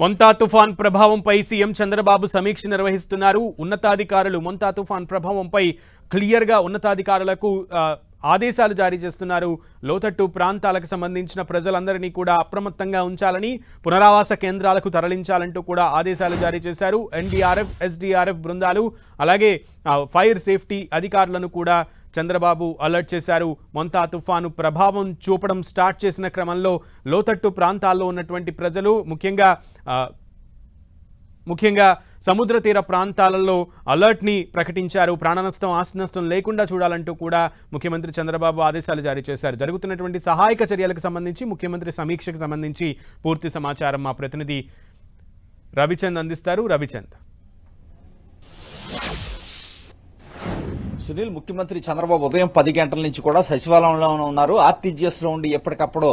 మొంతా తుఫాన్ ప్రభావంపై సీఎం చంద్రబాబు సమీక్ష నిర్వహిస్తున్నారు. ఉన్నతాధికారులు మొంతా తుఫాన్ ప్రభావంపై క్లియర్గా ఉన్నతాధికారులకు ఆదేశాలు జారీ చేస్తున్నారు. లోతట్టు ప్రాంతాలకు సంబంధించిన ప్రజలందరినీ కూడా అప్రమత్తంగా ఉంచాలని పునరావాస కేంద్రాలకు తరలించాలంటూ కూడా ఆదేశాలు జారీ చేశారు. ఎన్డీఆర్ఎఫ్ ఎస్డీఆర్ఎఫ్ బృందాలు అలాగే ఫైర్ సేఫ్టీ అధికారులను కూడా చంద్రబాబు అలర్ట్ చేశారు. మొంతా తుఫాను ప్రభావం చూపడం స్టార్ట్ చేసిన క్రమంలో లోతట్టు ప్రాంతాల్లో ఉన్నటువంటి ప్రజలు ముఖ్యంగా ముఖ్యంగా సముద్ర తీర ప్రాంతాలలో అలర్ట్ని ప్రకటించారు. ప్రాణనష్టం ఆస్తి నష్టం లేకుండా చూడాలంటూ కూడా ముఖ్యమంత్రి చంద్రబాబు ఆదేశాలు జారీ చేశారు. జరుగుతున్నటువంటి సహాయక చర్యలకు సంబంధించి ముఖ్యమంత్రి సమీక్షకు సంబంధించి పూర్తి సమాచారం మా ప్రతినిధి రవిచంద్ అందిస్తారు. రవిచంద్. సునీల్ ముఖ్యమంత్రి చంద్రబాబు ఉదయం పది గంటల నుంచి కూడా సచివాలయంలో ఉన్నారు. ఆర్టీజీఎస్లో ఉండి ఎప్పటికప్పుడు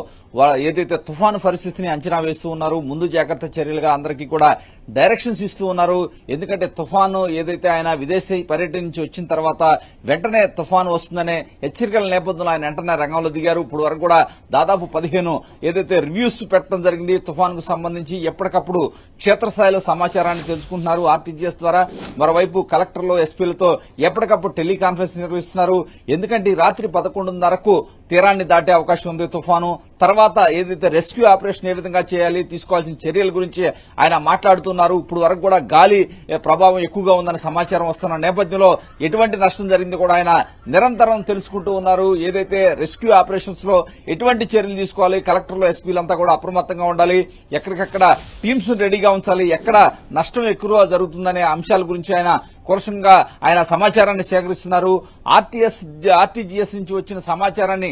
ఏదైతే తుఫాను పరిస్థితిని అంచనా వేస్తూ ఉన్నారు ముందు జాగ్రత్త చర్యలుగా అందరికీ కూడా డైరెక్షన్స్ ఇస్తూ ఉన్నారు. ఎందుకంటే తుఫాను ఏదైతే ఆయన విదేశీ పర్యటన నుంచి వచ్చిన తర్వాత వెంటనే తుఫాను వస్తుందనే హెచ్చరికల నేపథ్యంలో ఆయన వెంటనే రంగంలో దిగారు. ఇప్పుడు వరకు కూడా దాదాపు పదిహేను ఏదైతే రివ్యూస్ పెట్టడం జరిగింది తుఫాన్కు సంబంధించి ఎప్పటికప్పుడు క్షేత్రస్థాయిలో సమాచారాన్ని తెలుసుకుంటున్నారు ఆర్టీజీఎస్ ద్వారా. మరోవైపు కలెక్టర్లు ఎస్పీలతో ఎప్పటికప్పుడు టెలికాన్ఫరెన్స్ నిర్వహిస్తున్నారు. ఎందుకంటే రాత్రి పదకొండున్నరకు తీరాన్ని దాటే అవకాశం ఉంది. తుఫాను తర్వాత ఏదైతే రెస్క్యూ ఆపరేషన్ ఏ విధంగా చేయాలి తీసుకోవాల్సిన చర్యల గురించి ఆయన మాట్లాడుతున్నారు. ఇప్పుడు వరకు కూడా గాలి ప్రభావం ఎక్కువగా ఉందని సమాచారం వస్తున్న నేపథ్యంలో ఎటువంటి నష్టం జరిగింది కూడా ఆయన నిరంతరం తెలుసుకుంటూ ఉన్నారు. ఏదైతే రెస్క్యూ ఆపరేషన్స్లో ఎటువంటి చర్యలు తీసుకోవాలి కలెక్టర్లు ఎస్పీలంతా కూడా అప్రమత్తంగా ఉండాలి ఎక్కడికక్కడ టీమ్స్ రెడీగా ఉంచాలి ఎక్కడ నష్టం ఎక్కువ జరుగుతుందనే అంశాల గురించి ఆయన కురసంగా ఆయన సమాచారాన్ని సేకరిస్తున్నారు. ఆర్టీఎస్ ఆర్టీజీఎస్ నుంచి వచ్చిన సమాచారాన్ని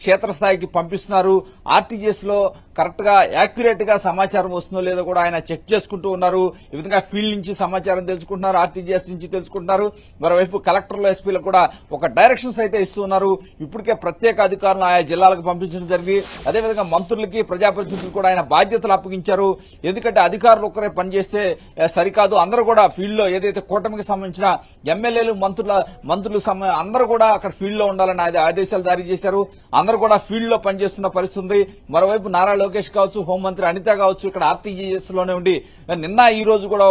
క్షేత్రస్థాయికి పంపిస్తున్నారు. ఆర్టీజీఎస్లో కరెక్ట్గా యాక్యురేట్గా సమాచారం వస్తుందో లేదో కూడా ఆయన చెక్ చేసుకుంటూ ఉన్నారు. ఈ విధంగా ఫీల్డ్ నుంచి సమాచారం తెలుసుకుంటున్నారు ఆర్టీజీఎస్ నుంచి తెలుసుకుంటున్నారు. మరోవైపు కలెక్టర్లు ఎస్పీలకు కూడా ఒక డైరెక్షన్స్ అయితే ఇస్తున్నారు ఇప్పటికే ప్రత్యేక అధికారులను ఆయా జిల్లాలకు పంపించడం జరిగింది. అదేవిధంగా మంత్రులకి ప్రజాప్రతినిధులకు కూడా ఆయన బాధ్యతలు అప్పగించారు. ఎందుకంటే అధికారులు ఒక్కరే పనిచేస్తే సరికాదు. అందరూ కూడా ఫీల్డ్లో ఏదైతే కూటమికి సంబంధించిన ఎమ్మెల్యేలు మంత్రుల మంత్రులు అందరూ కూడా అక్కడ ఫీల్డ్లో ఉండాలని ఆదేశాలు జారీ చేశారు. అందరూ కూడా ఫీల్డ్లో పనిచేస్తున్న పరిస్థితి ఉంది మరోవైపు నారా లోకేష్ కావచ్చు హోంమంత్రి అనిత కావచ్చు ఇక్కడ ఆర్టీజీఎస్లోనే ఉండి నిన్న ఈ రోజు కూడా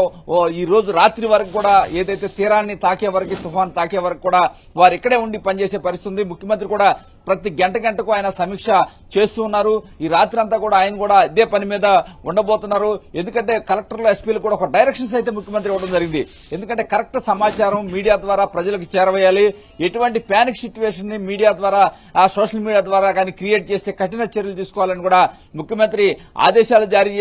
ఈ రోజు రాత్రి వరకు కూడా ఏదైతే తీరాన్ని తాకే వరకు తుఫాన్ తాకే వరకు కూడా వారు ఇక్కడే ఉండి పనిచేసే పరిస్థితి ఉంది ముఖ్యమంత్రి కూడా ప్రతి గంట గంటకు ఆయన సమీక్ష చేస్తూ ఉన్నారు. ఈ రాత్రి అంతా కూడా ఆయన కూడా ఇదే పని మీద ఉండబోతున్నారు. ఎందుకంటే కలెక్టర్లు ఎస్పీలు కూడా ఒక డైరెక్షన్స్ అయితే ముఖ్యమంత్రి ఇవ్వడం జరిగింది. ఎందుకంటే కరెక్ట్ సమాచారం మీడియా ద్వారా ప్రజలకు చేరవేయాలి. ఎటువంటి ప్యానిక్ సిచ్యువేషన్ని మీడియా ద్వారా ఆ సోషల్ మీడియా ద్వారా కానీ క్రియేట్ చేస్తే కఠిన చర్యలు తీసుకోవాలని కూడా ముఖ్యమంత్రి ఆదేశాలు జారీ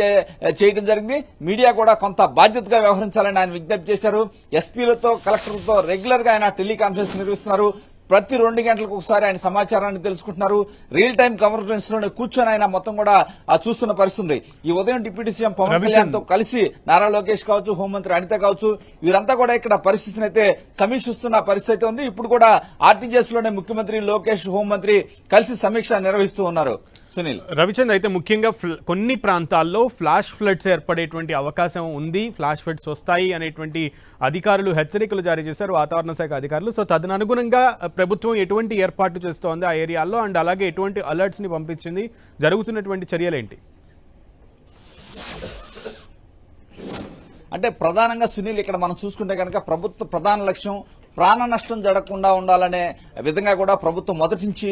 చేయడం జరిగింది. మీడియా కూడా కొంత బాధ్యతగా వ్యవహరించాలని ఆయన విజ్ఞప్తి చేశారు. ఎస్పీలతో కలెక్టర్లతో రెగ్యులర్గా ఆయన టెలికాన్ఫరెన్స్ నిర్వహిస్తున్నారు. ప్రతి రెండు గంటలకు ఒకసారి ఆయన సమాచారాన్ని తెలుసుకుంటున్నారు. రియల్ టైం కాన్ఫరెన్స్లోనే కూర్చొని ఆయన మొత్తం కూడా ఆ చూస్తున్న పరిస్థితి ఉంది ఈ ఉదయం డిప్యూటీ సీఎం పవన్. కళ్యాణ్తో కలిసి నారా లోకేష్ కావచ్చు హోంమంత్రి అనిత కావచ్చు వీరంతా కూడా ఇక్కడ పరిస్థితిని అయితే సమీక్షిస్తున్న పరిస్థితి ఉంది. ఇప్పుడు కూడా ఆర్టీజీఎస్లోనే ముఖ్యమంత్రి లోకేష్ హోంమంత్రి కలిసి సమీక్ష నిర్వహిస్తూ ఉన్నారు. సునీల్. రవిచంద్ అయితే ముఖ్యంగా ఫ్ల- కొన్ని ప్రాంతాల్లో ఫ్లాష్ ఫ్లడ్స్ ఏర్పడేటువంటి అవకాశం ఉంది. ఫ్లాష్ ఫ్లడ్స్ వస్తాయి అనేటువంటి అధికారులు హెచ్చరికలు జారీ చేశారు వాతావరణ శాఖ అధికారులు. సో తదనుగుణంగా ప్రభుత్వం ఎటువంటి ఏర్పాట్లు చేస్తోంది ఆ ఏరియాల్లో అండ్ అలాగే ఎటువంటి అలర్ట్స్ని పంపించింది జరుగుతున్నటువంటి చర్యలేంటి? అంటే ప్రధానంగా సునీల్ ఇక్కడ మనం చూసుకుంటే కనుక ప్రభుత్వ ప్రధాన లక్ష్యం ప్రాణ నష్టం జరగకుండా ఉండాలనే విధంగా కూడా ప్రభుత్వం మొదటి నుంచి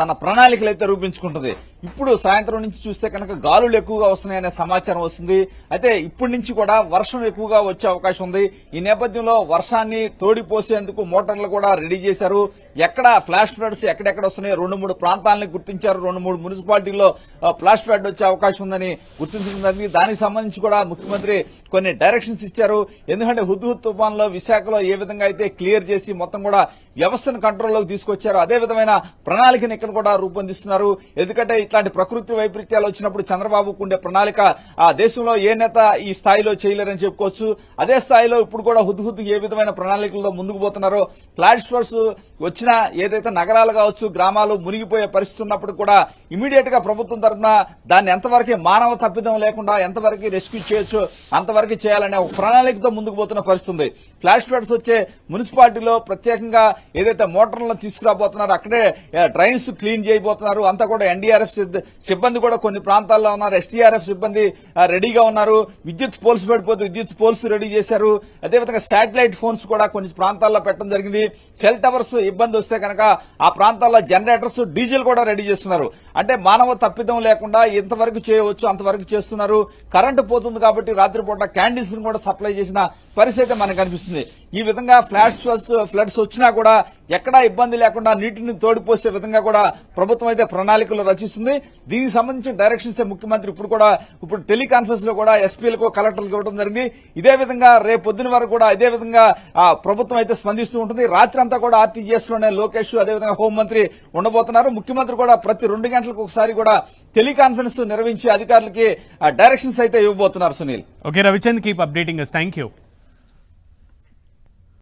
తన ప్రణాళికలు అయితే రూపించుకుంటుంది. ఇప్పుడు సాయంత్రం నుంచి చూస్తే కనుక గాలులు ఎక్కువగా వస్తున్నాయనే సమాచారం వస్తుంది. అయితే ఇప్పటి నుంచి కూడా వర్షం ఎక్కువగా వచ్చే అవకాశం ఉంది. ఈ నేపథ్యంలో వర్షాన్ని తోడిపోసేందుకు మోటార్లు కూడా రెడీ చేశారు. ఎక్కడ ఫ్లాష్ ఫ్లడ్స్ ఎక్కడెక్కడ వస్తున్నాయి రెండు మూడు ప్రాంతాలని గుర్తించారు. రెండు మూడు మున్సిపాలిటీల్లో ఫ్లాష్ ఫ్లడ్ వచ్చే అవకాశం ఉందని గుర్తించడం దానికి సంబంధించి కూడా ముఖ్యమంత్రి కొన్ని డైరెక్షన్స్ ఇచ్చారు. ఎందుకంటే హుద్హుద్ తుఫాన్లో విశాఖలో ఏ విధంగా అయితే క్లియర్ చేసి మొత్తం కూడా వ్యవస్థను కంట్రోల్లోకి తీసుకొచ్చారు అదే విధమైన ప్రణాళికను ఇక్కడ కూడా రూపొందిస్తున్నారు. ఎందుకంటే ఇట్లాంటి ప్రకృతి వైపరీత్యాలు వచ్చినప్పుడు చంద్రబాబుకు ఉండే ప్రణాళిక ఆ దేశంలో ఏ నేత ఈ స్థాయిలో చేయలేరని చెప్పుకోవచ్చు. అదే స్థాయిలో ఇప్పుడు కూడా హుద్హుద్ ఏ విధమైన ప్రణాళికలతో ముందుకు పోతున్నారో ఫ్లాట్ స్టోర్స్ వచ్చిన ఏదైతే నగరాలు కావచ్చు గ్రామాలు మునిగిపోయే పరిస్థితి ఉన్నప్పుడు కూడా ఇమీడియట్గా ప్రభుత్వం తరఫున దాన్ని ఎంతవరకు మానవ తప్పిదం లేకుండా ఎంతవరకు రెస్క్యూ చేయొచ్చు అంతవరకు చేయాలనే ఒక ప్రణాళికతో ముందుకు పోతున్న పరిస్థితి ఉంది. ఫ్లాష్ ఫ్లడ్స్ వచ్చే మున్సిపాలిటీలో ప్రత్యేకంగా ఏదైతే మోటార్లను తీసుకురాబోతున్నారో అక్కడే డ్రైన్స్ క్లీన్ చేయబోతున్నారు. అంతా కూడా ఎన్డీఆర్ఎఫ్ సిబ్బంది కూడా కొన్ని ప్రాంతాల్లో ఉన్నారు. ఎస్టీఆర్ఎఫ్ సిబ్బంది రెడీగా ఉన్నారు. విద్యుత్ పోల్స్ పెడిపోతే విద్యుత్ పోల్స్ రెడీ చేశారు. అదేవిధంగా శాటిలైట్ ఫోన్స్ కూడా కొన్ని ప్రాంతాల్లో పెట్టడం జరిగింది. సెల్ టవర్స్ ఇబ్బంది వస్తే కనుక ఆ ప్రాంతాల్లో జనరేటర్స్ డీజిల్ కూడా రెడీ చేస్తున్నారు. అంటే మానవ తప్పిదం లేకుండా ఎంతవరకు చేయవచ్చు అంతవరకు చేస్తున్నారు. కరెంటు పోతుంది కాబట్టి రాత్రిపూట క్యాండిల్స్ కూడా సప్లై చేసిన పరిస్థితి మనకు కనిపిస్తుంది. ఈ విధంగా ఫ్లాట్స్ ఫ్లడ్స్ వచ్చినా కూడా ఎక్కడా ఇబ్బంది లేకుండా నీటిని తోడిపోసే విధంగా కూడా ప్రభుత్వం అయితే ప్రణాళికలు రచిస్తుంది. దీనికి సంబంధించిన డైరెక్షన్స్ ముఖ్యమంత్రి ఇప్పుడు కూడా ఇప్పుడు టెలికాన్ఫరెన్స్లో కూడా ఎస్పీలకు కలెక్టర్లకు ఇవ్వడం జరిగింది. ఇదే విధంగా రేపు పొద్దున వరకు కూడా ఇదే విధంగా ప్రభుత్వం అయితే స్పందిస్తూ ఉంటుంది. రాత్రి అంతా కూడా ఆర్టీజీఎస్లోనే లోకేష్ అదేవిధంగా హోంమంత్రి ఉండబోతున్నారు. ముఖ్యమంత్రి కూడా ప్రతి రెండు గంటలకు ఒకసారి కూడా టెలికాన్ఫరెన్స్ నిర్వహించి అధికారులకి డైరెక్షన్స్ అయితే ఇవ్వబోతున్నారు Sunil. Okay Ravichand keep updating thank you